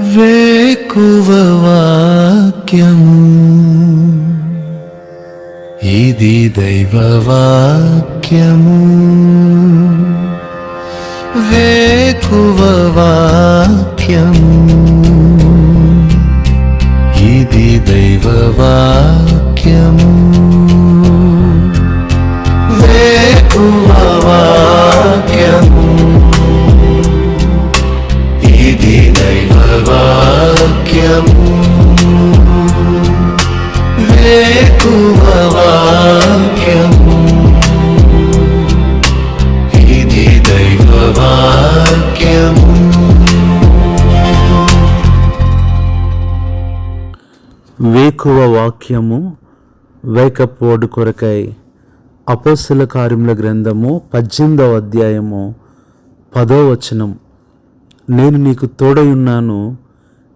వేకువ వాక్యము. ఇది దైవ వాక్యము. వేకువ వాక్యము. ఇది దైవ వేకువ వాక్యము వేకప్ వర్డ్ కొరకై అపోస్తుల కార్యముల గ్రంథము పద్దెనిమిదవ అధ్యాయము పదో వచనం. నేను నీకు తోడయున్నాను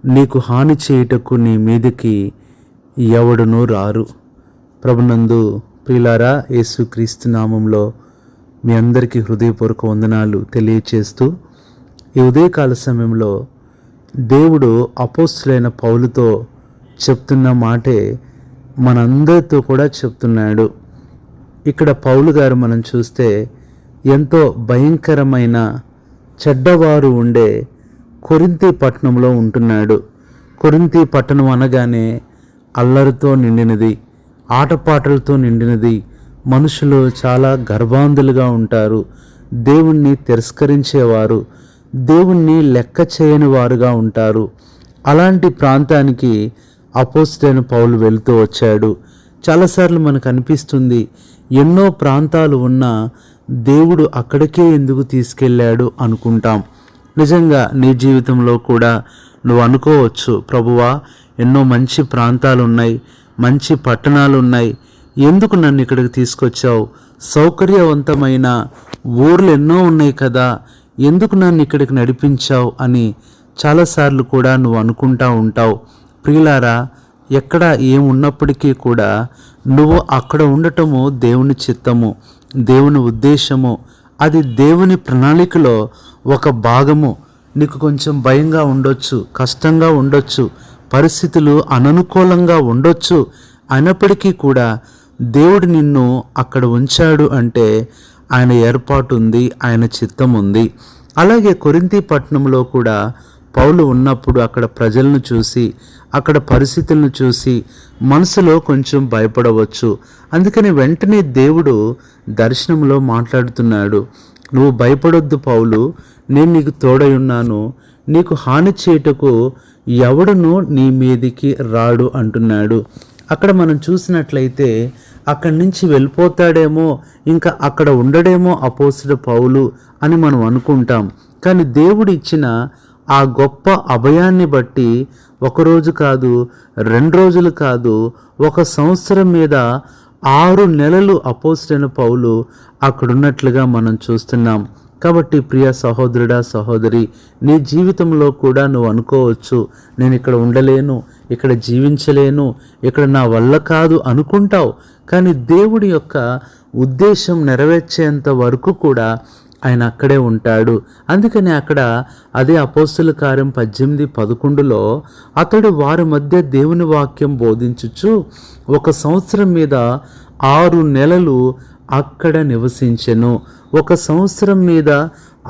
నీకు హాని చేయుటకు నీ మీదకి ఎవడునూ రారు. ప్రభునందు ప్రిలారా యేసుక్రీస్తు నామంలో మీ అందరికీ హృదయపూర్వక వందనాలు తెలియచేస్తూ ఈ ఉదయకాల సమయంలో దేవుడు అపోస్తులైన పౌలుతో చెప్తున్న మాటే మనందరితో కూడా చెప్తున్నాడు. ఇక్కడ పౌలు గారు మనం చూస్తే ఎంతో భయంకరమైన చెడ్డవారు ఉండే కొరింతి పట్టణంలో ఉంటున్నాడు. కొరింతి పట్టణం అనగానే అల్లరితో నిండినది ఆటపాటలతో నిండినది. మనుషులు చాలా గర్వాంధులుగా ఉంటారు. దేవుణ్ణి తిరస్కరించేవారు దేవుణ్ణి లెక్క చేయని వారుగా ఉంటారు. అలాంటి ప్రాంతానికి అపోస్టైన పౌలు వెళుతూ వచ్చాడు. చాలాసార్లు మనకు అనిపిస్తుంది ఎన్నో ప్రాంతాలు ఉన్నా దేవుడు అక్కడికే ఎందుకు తీసుకెళ్ళాడు అనుకుంటాం. నిజంగా నీ జీవితంలో కూడా నువ్వు అనుకోవచ్చు ప్రభువా ఎన్నో మంచి ప్రాంతాలు ఉన్నాయి మంచి పట్టణాలు ఉన్నాయి ఎందుకు నన్ను ఇక్కడికి తీసుకొచ్చావు? సౌకర్యవంతమైన ఊర్లు ఎన్నో ఉన్నాయి కదా ఎందుకు నన్ను ఇక్కడికి నడిపించావు అని చాలాసార్లు కూడా నువ్వు అనుకుంటా ఉంటావు. ప్రియులారా ఎక్కడ ఏమున్నప్పటికీ కూడా నువ్వు అక్కడ ఉండటము దేవుని చిత్తము దేవుని ఉద్దేశము. అది దేవుని ప్రణాళికలో ఒక భాగము. నీకు కొంచెం భయంగా ఉండొచ్చు కష్టంగా ఉండొచ్చు పరిస్థితులు అననుకూలంగా ఉండొచ్చు అయినప్పటికీ కూడా దేవుడు నిన్ను అక్కడ ఉంచాడు అంటే ఆయన ఏర్పాటు ఉంది ఆయన చిత్తం ఉంది. అలాగే కొరింతి పట్టణంలో కూడా పౌలు ఉన్నప్పుడు అక్కడ ప్రజలను చూసి అక్కడ పరిస్థితులను చూసి మనసులో కొంచెం భయపడవచ్చు. అందుకని వెంటనే దేవుడు దర్శనంలో మాట్లాడుతున్నాడు. నువ్వు భయపడొద్దు పౌలు. నేను నీకు తోడై ఉన్నాను. నీకు హాని చేయుటకు ఎవడును నీ మీదికి రాడు అంటున్నాడు. అక్కడ మనం చూసినట్లయితే అక్కడి నుంచి వెళ్ళిపోతాడేమో ఇంకా అక్కడ ఉండడేమో అపోసుడు పౌలు అని మనం అనుకుంటాం. కానీ దేవుడు ఇచ్చిన ఆ గొప్ప అభయాన్ని బట్టి ఒకరోజు కాదు రెండు రోజులు కాదు ఒక సంవత్సరం మీద ఆరు నెలలు అపోస్టైన పౌలు అక్కడున్నట్లుగా మనం చూస్తున్నాం. కాబట్టి ప్రియ సహోదరుడా సహోదరి నీ జీవితంలో కూడా నువ్వు అనుకోవచ్చు నేను ఇక్కడ ఉండలేను ఇక్కడ జీవించలేను ఇక్కడ నా వల్ల కాదు అనుకుంటావు. కానీ దేవుడి యొక్క ఉద్దేశం నెరవేర్చేంత వరకు కూడా ఆయన అక్కడే ఉంటాడు. అందుకని అక్కడ అదే అపోస్తుల కార్యం పద్దెనిమిది పదకొండులో అతడు వారి మధ్య దేవుని వాక్యం బోధించుచు ఒక సంవత్సరం మీద ఆరు నెలలు అక్కడ నివసించెను. ఒక సంవత్సరం మీద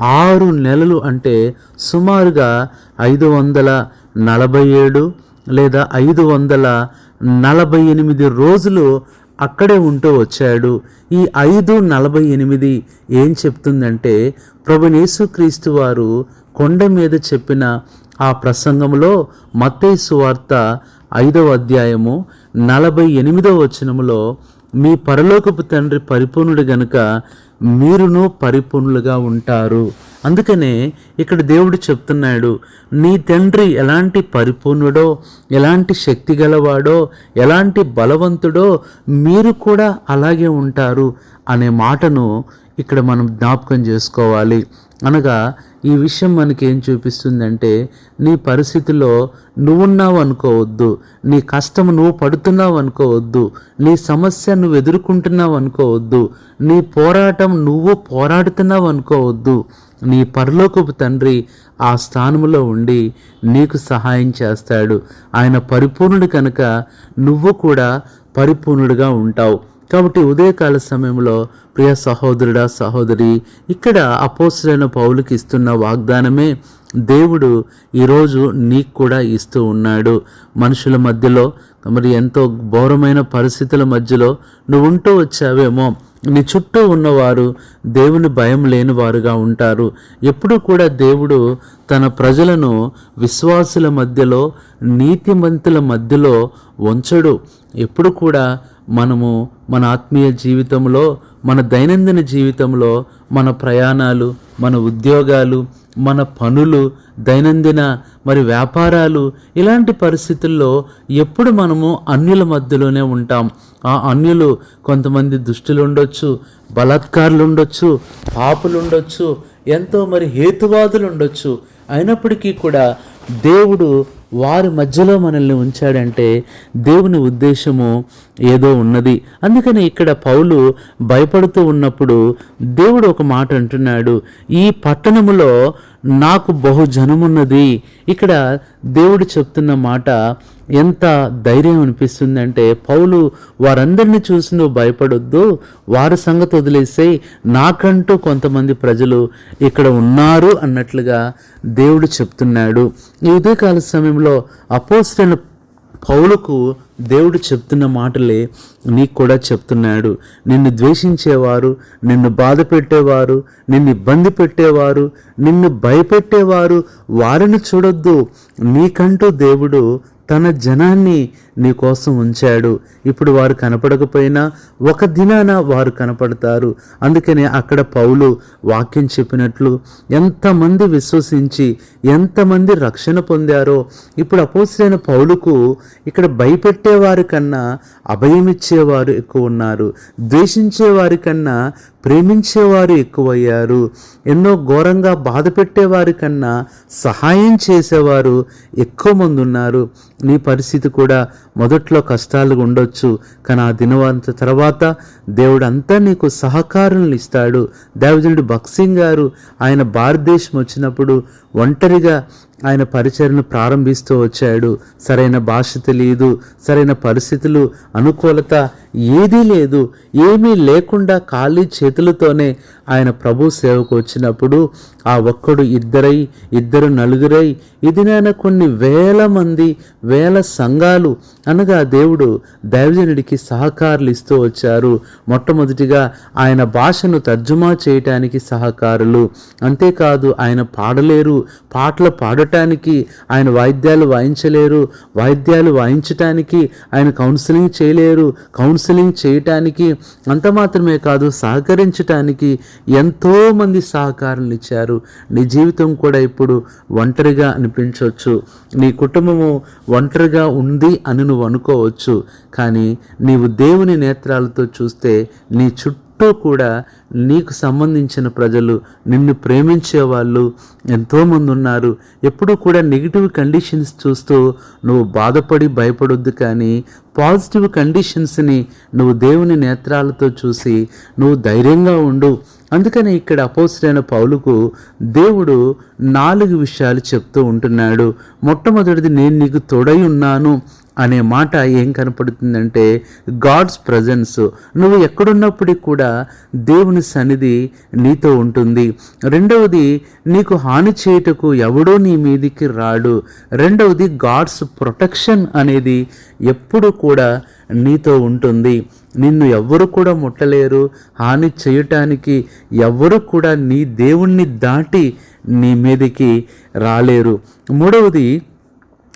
ఆరు నెలలు అంటే సుమారుగా ఐదు వందల నలభై ఏడు లేదా ఐదు వందల నలభై ఎనిమిది రోజులు అక్కడే ఉంటూ వచ్చాడు. ఈ ఐదు నలభై ఎనిమిది ఏం చెప్తుందంటే ప్రభునేసుక్రీస్తు వారు కొండ మీద చెప్పిన ఆ ప్రసంగంలో మత్తయి సువార్త ఐదవ అధ్యాయము నలభై ఎనిమిదవ వచనములో మీ పరలోకపు తండ్రి పరిపూర్ణుడు గనుక మీరును పరిపూర్ణులుగా ఉంటారు. అందుకనే ఇక్కడ దేవుడు చెప్తున్నాడు నీ తండ్రి ఎలాంటి పరిపూర్ణుడో ఎలాంటి శక్తి గలవాడో ఎలాంటి బలవంతుడో మీరు కూడా అలాగే ఉంటారు అనే మాటను ఇక్కడ మనం జ్ఞాపకం చేసుకోవాలి. అనగా ఈ విషయం మనకి ఏం చూపిస్తుందంటే నీ పరిస్థితిలో నువ్వున్నావు అనుకోవద్దు నీ కష్టం నువ్వు పడుతున్నావు అనుకోవద్దు నీ సమస్య నువ్వు ఎదుర్కొంటున్నావు అనుకోవద్దు నీ పోరాటం నువ్వు పోరాడుతున్నావు అనుకోవద్దు నీ పరలోకపు తండ్రి ఆ స్థానంలో ఉండి నీకు సహాయం చేస్తాడు. ఆయన పరిపూర్ణుడు కనుక నువ్వు కూడా పరిపూర్ణుడిగా ఉంటావు. కాబట్టి ఉదయకాల సమయంలో ప్రియ సహోదరుడా సహోదరి ఇక్కడ అపోసరైన పౌలుకి ఇస్తున్న వాగ్దానమే దేవుడు ఈరోజు నీకు కూడా ఇస్తూ ఉన్నాడు. మనుషుల మధ్యలో మరి ఎంతో ఘోరమైన పరిస్థితుల మధ్యలో నువ్వు ఉంటూ వచ్చావేమో. నీ చుట్టూ ఉన్నవారు దేవుని భయం లేని వారుగా ఉంటారు. ఎప్పుడూ కూడా దేవుడు తన ప్రజలను విశ్వాసుల మధ్యలో నీతిమంతుల మధ్యలో ఉంచడు. ఎప్పుడు కూడా మనము మన ఆత్మీయ జీవితంలో మన దైనందిన జీవితంలో మన ప్రయాణాలు మన ఉద్యోగాలు మన పనులు దైనందిన మరి వ్యాపారాలు ఇలాంటి పరిస్థితుల్లో ఎప్పుడు మనము అన్యుల మధ్యలోనే ఉంటాం. ఆ అన్యులు కొంతమంది దుష్టులు ఉండొచ్చు బలాత్కారులు ఉండొచ్చు పాపులు ఉండొచ్చు ఎంతో మరి హేతువాదులు ఉండొచ్చు అయినప్పటికీ కూడా దేవుడు వారి మధ్యలో మనల్ని ఉంచాడంటే దేవుని ఉద్దేశము ఏదో ఉన్నది. అందుకని ఇక్కడ పౌలు భయపడుతూ ఉన్నప్పుడు దేవుడు ఒక మాట అంటున్నాడు ఈ పట్టణములో నాకు బహుజనమున్నది. ఇక్కడ దేవుడు చెప్తున్న మాట ఎంత ధైర్యం అనిపిస్తుంది అంటే పౌలు వారందరిని చూసి నువ్వు భయపడొద్దు వారి సంగతి వదిలేసే నాకంటూ కొంతమంది ప్రజలు ఇక్కడ ఉన్నారు అన్నట్లుగా దేవుడు చెప్తున్నాడు. ఈ ఉదయకాల సమయంలో అపోస్తున్న పౌలుకు దేవుడు చెప్తున్న మాటలే నీకు కూడా చెప్తున్నాడు. నిన్ను ద్వేషించేవారు నిన్ను బాధ పెట్టేవారు నిన్ను ఇబ్బంది పెట్టేవారు నిన్ను భయపెట్టేవారు వారిని చూడొద్దు. నీకంటూ దేవుడు తన జనాన్ని నీ కోసం ఉంచాడు. ఇప్పుడు వారు కనపడకపోయినా ఒక దినాన వారు కనపడతారు. అందుకనే అక్కడ పౌలు వాక్యం చెప్పినట్లు ఎంతమంది విశ్వసించి ఎంతమంది రక్షణ పొందారో ఇప్పుడు అపోసైన పౌలుకు ఇక్కడ భయపెట్టేవారి కన్నా అభయమిచ్చేవారు ఎక్కువ ఉన్నారు. ద్వేషించేవారి కన్నా ప్రేమించేవారు ఎక్కువయ్యారు. ఎన్నో ఘోరంగా బాధ పెట్టేవారి కన్నా సహాయం చేసేవారు ఎక్కువ మంది ఉన్నారు. నీ పరిస్థితి కూడా మొదట్లో కష్టాలు ఉండొచ్చు. కానీ ఆ దినవంత తర్వాత దేవుడు అంతా నీకు సహకారులను ఇస్తాడు. దేవజనుడు బక్సింగ్ గారు ఆయన భారతదేశం వచ్చినప్పుడు ఒంటరిగా ఆయన పరిచయను ప్రారంభిస్తూ వచ్చాడు. సరైన భాష తెలియదు సరైన పరిస్థితులు అనుకూలత ఏదీ లేదు. ఏమీ లేకుండా ఖాళీ చేతులతోనే ఆయన ప్రభు సేవకు వచ్చినప్పుడు ఆ ఒక్కడు ఇద్దరై ఇద్దరు నలుగురై ఇది నేను కొన్ని వేల మంది వేల సంఘాలు అనగా దేవుడు దైవజనుడికి సహకారులు ఇస్తూ వచ్చారు. మొట్టమొదటిగా ఆయన భాషను తర్జుమా చేయటానికి సహకారులు. అంతేకాదు ఆయన పాడలేరు. పాటలు పాడటానికి ఆయన వాయిద్యాలు వాయించలేరు. వాయిద్యాలు వాయించటానికి ఆయన కౌన్సిలింగ్ చేయలేరు. కౌన్సిలింగ్ చేయటానికి అంత మాత్రమే కాదు సహకరించటానికి ఎంతోమంది సహకారాలు ఇచ్చారు. నీ జీవితం కూడా ఇప్పుడు ఒంటరిగా అనిపించవచ్చు. నీ కుటుంబము ఒంటరిగా ఉంది అని నువ్వు అనుకోవచ్చు. కానీ నీవు దేవుని నేత్రాలతో చూస్తే నీ చుట్టూ కూడా నీకు సంబంధించిన ప్రజలు నిన్ను ప్రేమించే వాళ్ళు ఎంతోమంది ఉన్నారు. ఎప్పుడూ కూడా నెగిటివ్ కండిషన్స్ చూస్తూ నువ్వు బాధపడి భయపడొద్దు కానీ పాజిటివ్ కండిషన్స్ని నువ్వు దేవుని నేత్రాలతో చూసి నువ్వు ధైర్యంగా ఉండు. అందుకని ఇక్కడ అపోసరైన పౌలుకు దేవుడు నాలుగు విషయాలు చెప్తూ ఉంటున్నాడు. మొట్టమొదటిది నేను నీకు తోడై ఉన్నాను. అనే మాట ఏం కనపడుతుందంటే గాడ్స్ ప్రజెన్స్. నువ్వు ఎక్కడున్నప్పటికీ కూడా దేవుని సన్నిధి నీతో ఉంటుంది. రెండవది నీకు హాని చేయుటకు ఎవడో నీ మీదికి రాడు. రెండవది గాడ్స్ ప్రొటెక్షన్ అనేది ఎప్పుడు కూడా నీతో ఉంటుంది. నిన్ను ఎవ్వరు కూడా ముట్టలేరు. హాని చేయటానికి ఎవ్వరు కూడా నీ దేవుణ్ణి దాటి నీ మీదికి రాలేరు. మూడవది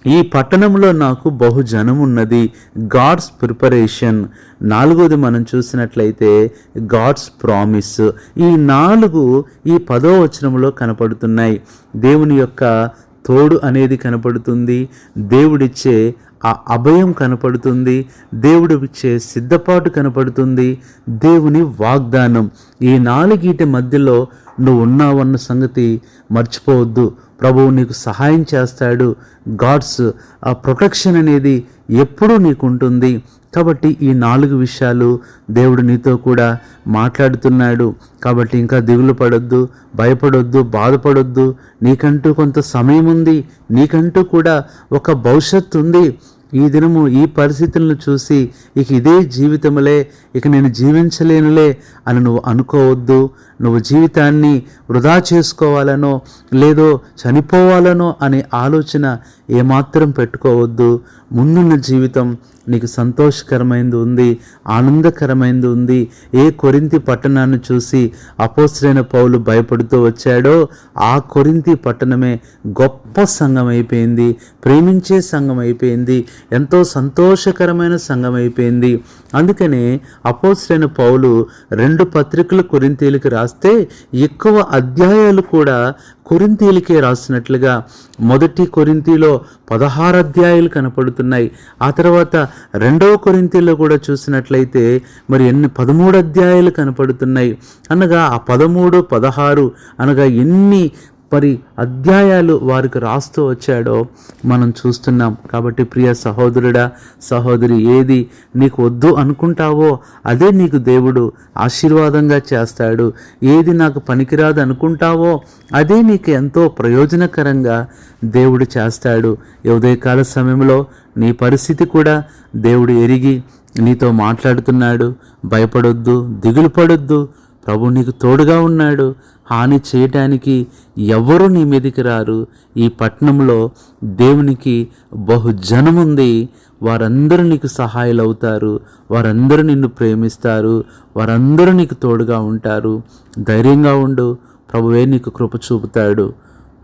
ఈ పట్టణంలో నాకు బహుజనం ఉన్నది గాడ్స్ ప్రిపరేషన్ నాలుగోది మనం చూసినట్లయితే గాడ్స్ ప్రామిస్ ఈ నాలుగు ఈ పదో వచనంలో కనపడుతున్నాయి. దేవుని యొక్క తోడు అనేది కనపడుతుంది. దేవుడిచ్చే ఆ అభయం కనపడుతుంది. దేవుడు ఇచ్చే సిద్ధపాటు కనపడుతుంది. దేవుని వాగ్దానం. ఈ నాలుగిటి మధ్యలో నువ్వు ఉన్నావన్న సంగతి మర్చిపోవద్దు. ప్రభువు నీకు సహాయం చేస్తాడు. గాడ్స్ ఆ ప్రొటెక్షన్ అనేది ఎప్పుడూ నీకు ఉంటుంది కాబట్టి ఈ నాలుగు విషయాలు దేవుడు నీతో కూడా మాట్లాడుతున్నాడు. కాబట్టి ఇంకా దిగులు పడొద్దు భయపడొద్దు బాధపడొద్దు. నీకంటూ కొంత సమయం ఉంది. నీకంటూ కూడా ఒక భవిష్యత్తు ఉంది. ఈ దినము ఈ పరిస్థితులను చూసి ఇక ఇదే జీవితములే ఇక నేను జీవించలేనులే అని నువ్వు అనుకోవద్దు. నువ్వు జీవితాన్ని వృధా చేసుకోవాలనో లేదో చనిపోవాలనో అనే ఆలోచన ఏమాత్రం పెట్టుకోవద్దు. ముందున్న జీవితం నీకు సంతోషకరమైనది ఉంది ఆనందకరమైనది ఉంది. ఏ కొరింతి పట్టణాన్ని చూసి అపోసరైన పౌలు భయపడుతూ వచ్చాడో ఆ కొరింతి పట్టణమే గొప్ప సంఘం అయిపోయింది ప్రేమించే సంఘం అయిపోయింది. ఎంతో సంతోషకరమైన సంఘం అయిపోయింది అందుకనే అపోసరైన పౌలు రెండు పత్రికలు కొరింతీలకి రాస్తే ఎక్కువ అధ్యాయాలు కూడా కొరింతీలకే రాసినట్లుగా మొదటి కొరింతీలో పదహారు అధ్యాయాలు కనపడుతున్నాయి. ఆ తర్వాత రెండవ కొరింతీలో కూడా చూసినట్లయితే మరి ఎన్ని పదమూడు అధ్యాయాలు కనపడుతున్నాయి. అనగా ఆ పదమూడు పదహారు అనగా ఎన్ని పరి అధ్యాయాలు వారికి రాస్తూ వచ్చాడో మనం చూస్తున్నాం. కాబట్టి ప్రియ సహోదరుడా సహోదరి ఏది నీకు వద్దు అనుకుంటావో అదే నీకు దేవుడు ఆశీర్వాదంగా చేస్తాడు. ఏది నాకు పనికిరాదు అనుకుంటావో అదే నీకు ఎంతో ప్రయోజనకరంగా దేవుడు చేస్తాడు. ఉదయకాల సమయంలో నీ పరిస్థితి కూడా దేవుడు ఎరిగి నీతో మాట్లాడుతున్నాడు. భయపడొద్దు దిగులు పడొద్దు ప్రభు నీకు తోడుగా ఉన్నాడు. హాని చేయటానికి ఎవరు నీ మీదికి రారు? ఈ పట్టణంలో దేవునికి బహుజనముంది వారందరూ నీకు సహాయాలు అవుతారు వారందరూ నిన్ను ప్రేమిస్తారు. వారందరూ నీకు తోడుగా ఉంటారు. ధైర్యంగా ఉండు. ప్రభువే నీకు కృప చూపుతాడు.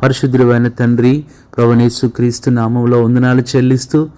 పరిశుద్ధుడైన తండ్రి ప్రభునేసు క్రీస్తు నామంలో వందనాలు చెల్లిస్తూ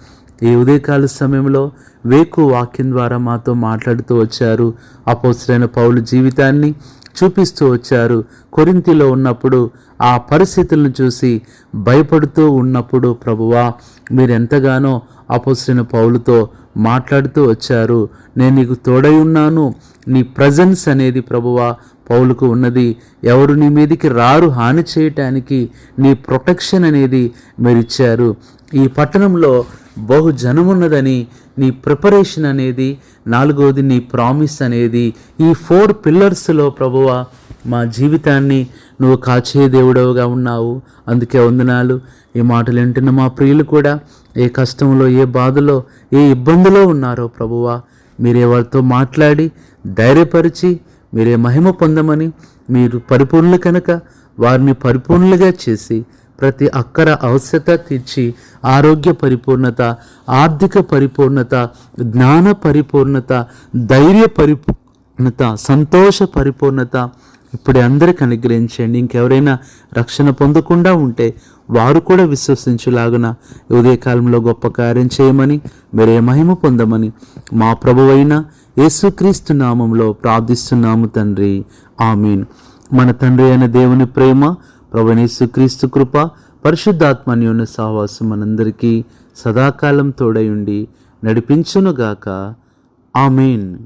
ఈ ఉదయకాల సమయంలో వేకు వాక్యం ద్వారా మాతో మాట్లాడుతూ వచ్చారు. అపోసరైన పౌలు జీవితాన్ని చూపిస్తూ వచ్చారు. కొరింతిలో ఉన్నప్పుడు ఆ పరిస్థితులను చూసి భయపడుతూ ఉన్నప్పుడు ప్రభువా మీరెంతగానో ఎంతగానో పౌలుతో మాట్లాడుతూ వచ్చారు. నేను నీకు తోడై ఉన్నాను. నీ ప్రజెన్స్ అనేది ప్రభువా పౌలుకు ఉన్నది. ఎవరు నీ మీదికి రారు హాని చేయటానికి నీ ప్రొటెక్షన్ అనేది మీరు ఇచ్చారు ఈ పట్టణంలో బహు జనమున్నదని నీ ప్రిపరేషన్ అనేది నాలుగవది నీ ప్రామిస్ అనేది ఈ ఫోర్ పిల్లర్స్లో ప్రభువ మా జీవితాన్ని నువ్వు కాచే దేవుడవుగా ఉన్నావు. అందుకే వందనాలు. ఈ మాటలు వింటున్న మా ప్రియులు కూడా ఏ కష్టంలో ఏ బాధలో ఏ ఇబ్బందిలో ఉన్నారో ప్రభువ మీరే వారితో మాట్లాడి ధైర్యపరిచి మీరే మహిమ పొందమని మీరు పరిపూర్ణులు కనుక వారిని పరిపూర్ణులుగా చేసి ప్రతి అక్కర అవసరత తీర్చి ఆరోగ్య పరిపూర్ణత ఆర్థిక పరిపూర్ణత జ్ఞాన పరిపూర్ణత ధైర్య పరిపూర్ణత సంతోష పరిపూర్ణత ఇప్పుడు అందరికి అనుగ్రహించండి. ఇంకెవరైనా రక్షణ పొందకుండా ఉంటే వారు కూడా విశ్వసించులాగున ఉదయకాలంలో గొప్ప కార్యం చేయమని మీరే మహిమ పొందమని మా ప్రభువైన యేసుక్రీస్తు నామంలో ప్రార్థిస్తున్నాము తండ్రి. ఆమీన్. మన తండ్రి అయిన దేవుని ప్రేమ ప్రభునేసు క్రీస్తు కృప పరిశుద్ధాత్మన్యోన్న సహవాసం మనందరికీ సదాకాలం తోడయుండి నడిపించునుగాక. ఆమెన్.